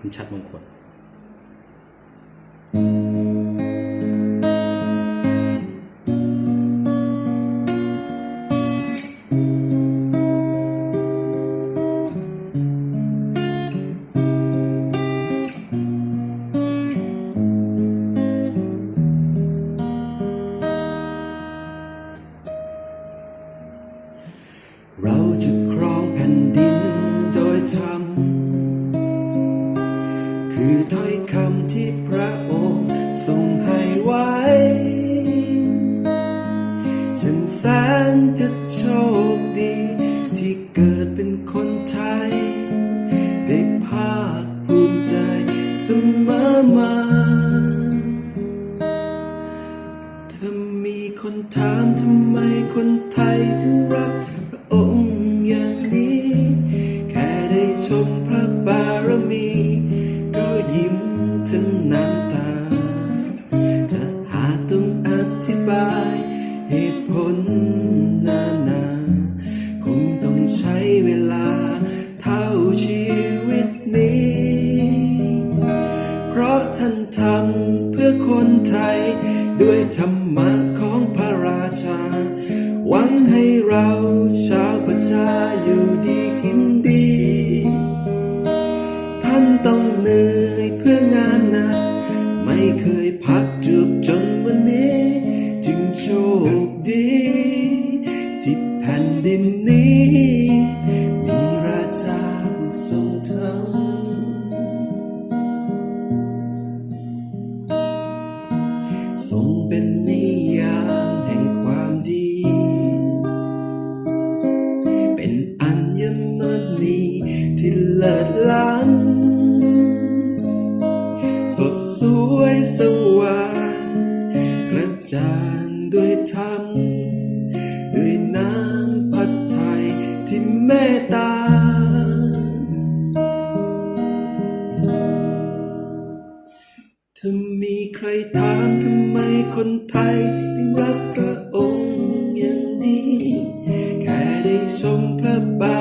มันชัดมงคล องค์ทรงให้ไว้ ฉันแสนจะโชคดี ที่เกิดเป็นคนไทย ได้ภาคภูมิใจเสมอมาถ้ามีคนถามทำไมคนไทยถึงรัก ช้เวลาเท่าชีวิตนี้ เพราะท่านทำเพื่อคนไทย ด้วยธรรมะของพระราชา หวังให้เราชาวประชาอยู่ดีกินดี ท่านต้องเหนื่อยเพื่องานหนักไม่เคยพักจบจนวันนี้ จึงโชคดี ทรงเป็นนิยามแห่งความดี เป็นอัญมณีที่เลิศล้ำสดสวยสว่างกระจ่าง ใครถามทำไมคนไทยถึงรักพระองค์อย่างนี้ แค่ได้ชมพระบาท